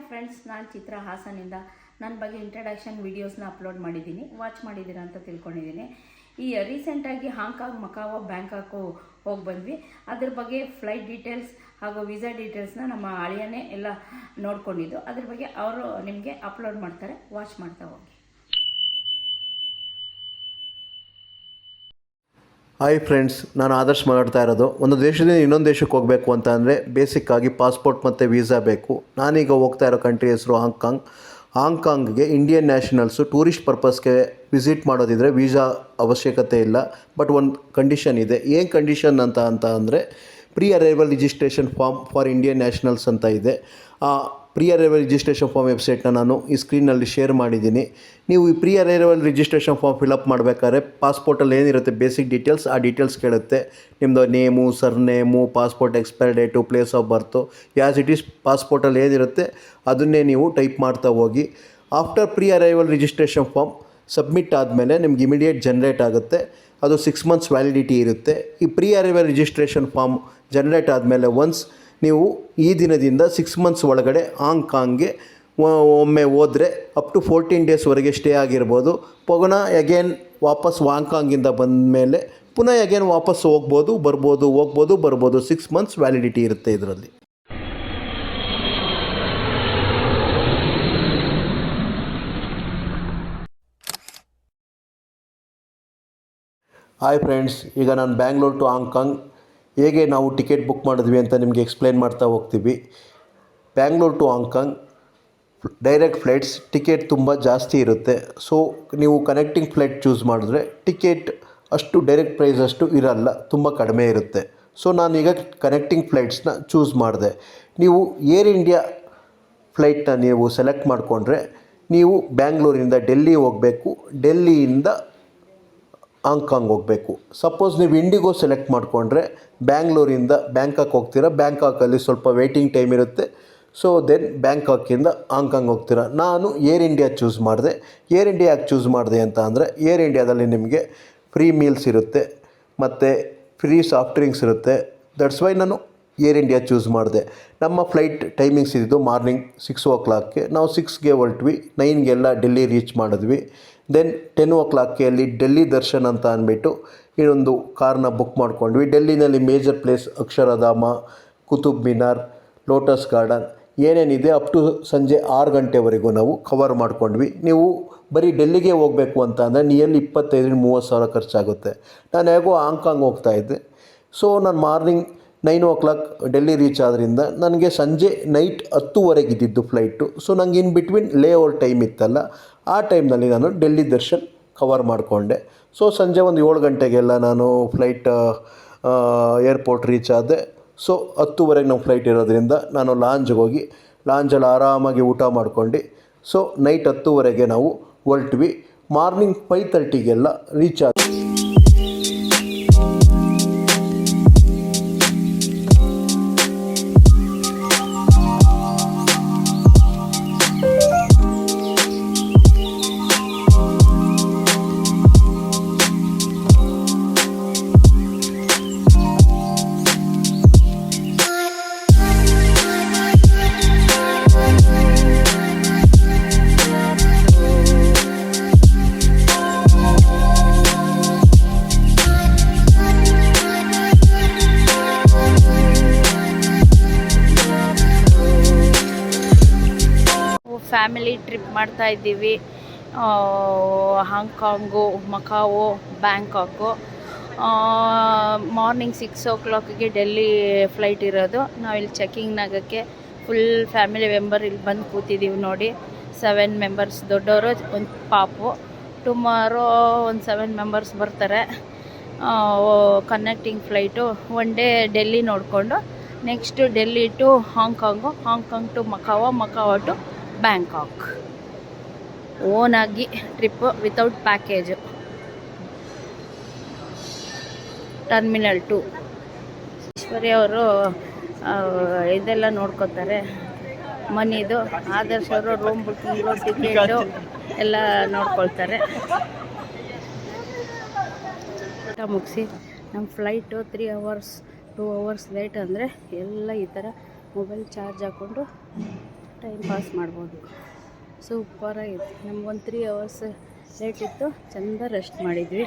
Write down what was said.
Hi friends, ನಾನು ಚಿತ್ರ ಹಾಸನಿಂದ ನನ್ನ ಬಗ್ಗೆ ಇಂಟ್ರಡಕ್ಷನ್ ವೀಡಿಯೋಸ್ನ ಅಪ್ಲೋಡ್ ಮಾಡಿದ್ದೀನಿ. ವಾಚ್ ಮಾಡಿದ್ದೀರಾ ಅಂತ ತಿಳ್ಕೊಂಡಿದ್ದೀನಿ. ಈ ರೀಸೆಂಟಾಗಿ ಹಾಂಗ್ಕಾಂಗ್ ಮಕಾವೋ ಬ್ಯಾಂಕಾಕು ಹೋಗಿ ಬಂದ್ವಿ. ಅದ್ರ ಬಗ್ಗೆ ಫ್ಲೈಟ್ ಡೀಟೇಲ್ಸ್ ಹಾಗೂ ವೀಸಾ ಡೀಟೇಲ್ಸ್ನ ನಮ್ಮ ಅಳಿಯನೇ ಎಲ್ಲ ನೋಡ್ಕೊಂಡಿದ್ದು. ಅದ್ರ ಬಗ್ಗೆ ಅವರು ನಿಮಗೆ ಅಪ್ಲೋಡ್ ಮಾಡ್ತಾರೆ. ವಾಚ್ ಮಾಡ್ತಾ ಹೋಗಿ. ಹಾಯ್ ಫ್ರೆಂಡ್ಸ್ ನಾನು ಆದರ್ಶ್ ಮಾತಾಡ್ತಾ ಇರೋದು. ಒಂದು ದೇಶದಿಂದ ಇನ್ನೊಂದು ದೇಶಕ್ಕೆ ಹೋಗಬೇಕು ಅಂತ ಅಂದರೆ ಬೇಸಿಕ್ಕಾಗಿ ಪಾಸ್ಪೋರ್ಟ್ ಮತ್ತು ವೀಸಾ ಬೇಕು. ನಾನೀಗ ಹೋಗ್ತಾ ಇರೋ ಕಂಟ್ರಿ ಹೆಸರು ಹಾಂಗ್ಕಾಂಗ್ ಹಾಂಗ್ಕಾಂಗ್ಗೆ ಇಂಡಿಯನ್ ನ್ಯಾಷನಲ್ಸು ಟೂರಿಸ್ಟ್ ಪರ್ಪಸ್ಗೆ ವಿಸಿಟ್ ಮಾಡೋದಿದ್ರೆ ವೀಸಾ ಅವಶ್ಯಕತೆ ಇಲ್ಲ. ಬಟ್ ಒಂದು ಕಂಡೀಷನ್ ಇದೆ. ಏನು ಕಂಡೀಷನ್ ಅಂತ ಅಂತ ಅಂದರೆ pre arrival registration form for Indian nationals ಅಂತ ಇದೆ. ಆ ಪ್ರೀ ಅರೈವಲ್ ರಿಜಿಸ್ಟ್ರೇಷನ್ ಫಾರ್ಮ್ ವೆಬ್ಸೈಟ್ನ ನಾನು ಈ ಸ್ಕ್ರೀನಲ್ಲಿ ಶೇರ್ ಮಾಡಿದ್ದೀನಿ. ನೀವು ಈ pre arrival registration form fill up ಮಾಡಬೇಕಾದ್ರೆ ಪಾಸ್ಪೋರ್ಟಲ್ಲಿ ಏನಿರುತ್ತೆ ಬೇಸಿಕ್ ಡೀಟೇಲ್ಸ್ ಆ ಡೀಟೇಲ್ಸ್ ಕೇಳುತ್ತೆ. ನಿಮ್ಮದು name surname passport expire date place of birth as it is ಪಾಸ್ಪೋರ್ಟಲ್ಲಿ ಏನಿರುತ್ತೆ ಅದನ್ನೇ ನೀವು ಟೈಪ್ ಮಾಡ್ತಾ ಹೋಗಿ. After pre arrival registration form submit ಆದಮೇಲೆ ನಿಮ್ಗೆ ಇಮಿಡಿಯೇಟ್ ಜನ್ರೇಟ್ ಆಗುತ್ತೆ. ಅದು ಸಿಕ್ಸ್ ಮಂತ್ಸ್ ವ್ಯಾಲಿಡಿಟಿ ಇರುತ್ತೆ. ಈ pre arrival registration form generate ಆದಮೇಲೆ ಒನ್ಸ್ ನೀವು ಈ ದಿನದಿಂದ ಸಿಕ್ಸ್ ಮಂತ್ಸ್ ಒಳಗಡೆ ಹಾಂಗ್ಕಾಂಗ್ಗೆ ಒಮ್ಮೆ ಹೋದರೆ ಅಪ್ ಟು ಫೋರ್ಟೀನ್ ಡೇಸ್ವರೆಗೆ ಸ್ಟೇ ಆಗಿರ್ಬೋದು. ಪುನಃ ಎಗೇನ್ ವಾಪಸ್ ಹಾಂಗ್ಕಾಂಗಿಂದ ಬಂದ ಮೇಲೆ ಪುನಃ ಎಗೇನ್ ವಾಪಸ್ ಹೋಗ್ಬೋದು, ಬರ್ಬೋದು ಹೋಗ್ಬೋದು, ಬರ್ಬೋದು. ಸಿಕ್ಸ್ ಮಂತ್ಸ್ ವ್ಯಾಲಿಡಿಟಿ ಇರುತ್ತೆ ಇದರಲ್ಲಿ. ಹಾಯ್ ಫ್ರೆಂಡ್ಸ್ ಈಗ ನಾನು ಬ್ಯಾಂಗ್ಳೂರ್ ಟು ಹಾಂಗ್ಕಾಂಗ್ ಹೇಗೆ ನಾವು ಟಿಕೆಟ್ ಬುಕ್ ಮಾಡಿದ್ವಿ ಅಂತ ನಿಮಗೆ ಎಕ್ಸ್ಪ್ಲೈನ್ ಮಾಡ್ತಾ ಹೋಗ್ತೀವಿ. Bangalore to Hong Kong direct flights ticket ತುಂಬ ಜಾಸ್ತಿ ಇರುತ್ತೆ. ಸೊ, ನೀವು ಕನೆಕ್ಟಿಂಗ್ ಫ್ಲೈಟ್ ಚೂಸ್ ಮಾಡಿದ್ರೆ ಟಿಕೆಟ್ ಅಷ್ಟು ಡೈರೆಕ್ಟ್ ಪ್ರೈಸ್ ಅಷ್ಟು ಇರಲ್ಲ, ತುಂಬ ಕಡಿಮೆ ಇರುತ್ತೆ. ಸೊ ನಾನೀಗ ಕನೆಕ್ಟಿಂಗ್ ಫ್ಲೈಟ್ಸ್ನ ಚೂಸ್ ಮಾಡಿದೆ. ನೀವು ಏರ್ ಇಂಡಿಯಾ ಫ್ಲೈಟ್ನ ನೀವು ಸೆಲೆಕ್ಟ್ ಮಾಡಿಕೊಂಡ್ರೆ ನೀವು ಬ್ಯಾಂಗ್ಳೂರಿಂದ ಡೆಲ್ಲಿ ಹೋಗಬೇಕು ಡೆಲ್ಲಿಯಿಂದ ಹಾಂಗ್ಕಾಂಗ್ ಹೋಗಬೇಕು. ಸಪೋಸ್ ನೀವು ಇಂಡಿಗೋ ಸೆಲೆಕ್ಟ್ ಮಾಡಿಕೊಂಡ್ರೆ ಬ್ಯಾಂಗ್ಳೂರಿಂದ ಬ್ಯಾಂಕಾಕ್ ಹೋಗ್ತೀರಾ ಬ್ಯಾಂಕಾಕಲ್ಲಿ ಸ್ವಲ್ಪ ವೇಟಿಂಗ್ ಟೈಮ್ ಇರುತ್ತೆ. ಸೊ ದೆನ್ ಬ್ಯಾಂಕಾಕಿಂದ ಹಾಂಗ್ಕಾಂಗ್ ಹೋಗ್ತೀರಾ? ನಾನು ಏರ್ ಇಂಡಿಯಾ ಚೂಸ್ ಮಾಡಿದೆ. ಏರ್ ಇಂಡಿಯಾ ಚೂಸ್ ಮಾಡಿದೆ ಅಂತ ಅಂದರೆ ಏರ್ ಇಂಡಿಯಾದಲ್ಲಿ ನಿಮಗೆ ಫ್ರೀ ಮೀಲ್ಸ್ ಇರುತ್ತೆ, ಮತ್ತು ಫ್ರೀ ಸಾಫ್ಟ್ ಡ್ರಿಂಕ್ಸ್ ಇರುತ್ತೆ. ದಟ್ಸ್ ವೈ ನಾನು ಏರ್ ಇಂಡಿಯಾ ಚೂಸ್ ಮಾಡಿದೆ. ನಮ್ಮ ಫ್ಲೈಟ್ ಟೈಮಿಂಗ್ಸ್ ಇದ್ದು ಮಾರ್ನಿಂಗ್ ಸಿಕ್ಸ್ ಓ ಕ್ಲಾಕ್ಗೆ ನಾವು ಸಿಕ್ಸ್ಗೆ ಹೊರಟ್ವಿ ನೈನ್ಗೆಲ್ಲ ಡೆಲ್ಲಿ ರೀಚ್ ಮಾಡಿದ್ವಿ. ದೆನ್ ಟೆನ್ ಓ ಕ್ಲಾಕ್ಗೆ ಅಲ್ಲಿ ಡೆಲ್ಲಿ ದರ್ಶನ್ ಅಂತ ಅಂದ್ಬಿಟ್ಟು ಇನ್ನೊಂದು ಕಾರ್ನ ಬುಕ್ ಮಾಡ್ಕೊಂಡ್ವಿ. ಡೆಲ್ಲಿನಲ್ಲಿ major place Akshardham Qutub Minar lotus garden ಏನೇನಿದೆ ಅಪ್ ಟು ಸಂಜೆ ಆರು ಗಂಟೆವರೆಗೂ ನಾವು ಕವರ್ ಮಾಡ್ಕೊಂಡ್ವಿ. ನೀವು ಬರೀ ಡೆಲ್ಲಿಗೆ ಹೋಗಬೇಕು ಅಂತ ಅಂದರೆ ನಿಯರ್ಲಿ ಇಪ್ಪತ್ತೈದರಿಂದ ಮೂವತ್ತು ಸಾವಿರ ಖರ್ಚಾಗುತ್ತೆ. ನಾನು ಹೇಗೋ ಹಾಂಗ್ಕಾಂಗ್ ಹೋಗ್ತಾ ಇದ್ದೆ. ಸೊ ನಾನು morning nine o'clock Delhi reach ಆದ್ದರಿಂದ ನನಗೆ ಸಂಜೆ ನೈಟ್ ಹತ್ತುವರೆಗೆ ಇದ್ದಿದ್ದು ಫ್ಲೈಟು ಸೊ ನಂಗೆ in between layover time ಇತ್ತಲ್ಲ, ಆ ಟೈಮ್ನಲ್ಲಿ ನಾನು ಡೆಲ್ಲಿ ದರ್ಶನ್ ಕವರ್ ಮಾಡಿಕೊಂಡೆ. ಸೊ ಸಂಜೆ ಒಂದು ಏಳು ಗಂಟೆಗೆಲ್ಲ ನಾನು ಫ್ಲೈಟ್ ಏರ್ಪೋರ್ಟ್ ರೀಚ್ ಆದೆ. ಸೊ ಹತ್ತುವರೆಗೆ ನಮ್ಮ ಫ್ಲೈಟ್ ಇರೋದ್ರಿಂದ ನಾನು ಲಾಂಜ್ಗೆ ಹೋಗಿ ಲಾಂಜಲ್ಲಿ ಆರಾಮಾಗಿ ಊಟ ಮಾಡ್ಕೊಂಡು ಸೊ ನೈಟ್ ಹತ್ತುವರೆಗೆ ನಾವು ಹೊರಟ್ವಿ. ಮಾರ್ನಿಂಗ್ ಫೈವ್ ತರ್ಟಿಗೆಲ್ಲ ರೀಚ್ ಆದ ಫ್ಯಾಮಿಲಿ ಟ್ರಿಪ್ ಮಾಡ್ತಾ ಇದ್ದೀವಿ. Hong Kong, Macao, Bangkok. Morning six ಓ ಕ್ಲಾಕಿಗೆ ಡೆಲ್ಲಿ ಫ್ಲೈಟ್ ಇರೋದು. ನಾವಿಲ್ಲಿ ಚೆಕ್ಕಿಂಗ್ನಾಗಕ್ಕೆ ಫುಲ್ ಫ್ಯಾಮಿಲಿ ಮೆಂಬರ್ ಇಲ್ಲಿ ಬಂದು ಕೂತಿದ್ದೀವಿ ನೋಡಿ. ಸೆವೆನ್ ಮೆಂಬರ್ಸ್ ದೊಡ್ಡವರು, ಒಂದು ಪಾಪು. ಟುಮಾರೋ ಒಂದು ಸೆವೆನ್ ಮೆಂಬರ್ಸ್ ಬರ್ತಾರೆ. Connecting flight one day Delhi ನೋಡಿಕೊಂಡು next Delhi to Hong Kong, Hong Kong to Macau Macau to Bangkok. ಓನಾಗಿ trip without package terminal two. Ishwari ಅವರು ಇದೆಲ್ಲ ನೋಡ್ಕೋತಾರೆ. ಮನಿದು, ಆದರ್ಶ ಅವರು ರೂಮ್ ಬುಕ್ಕಿಂಗು ಟಿಕೆಟು ಎಲ್ಲ ನೋಡ್ಕೊಳ್ತಾರೆ. ಊಟ ಮುಗಿಸಿ ನಮ್ಮ flight three hours two hours late ಅಂದರೆ ಎಲ್ಲ ಈ ಥರ ಮೊಬೈಲ್ ಚಾರ್ಜ್ ಹಾಕ್ಕೊಂಡು ಟೈಮ್ ಪಾಸ್ ಮಾಡ್ಬೋದು. ಸೂಪರಾಗಿತ್ತು ನಮ್ಗೊಂದು ತ್ರೀ ಅವರ್ಸ್ ಲೇಟ್ ಇತ್ತು. ಚೆಂದ ರೆಸ್ಟ್ ಮಾಡಿದ್ವಿ.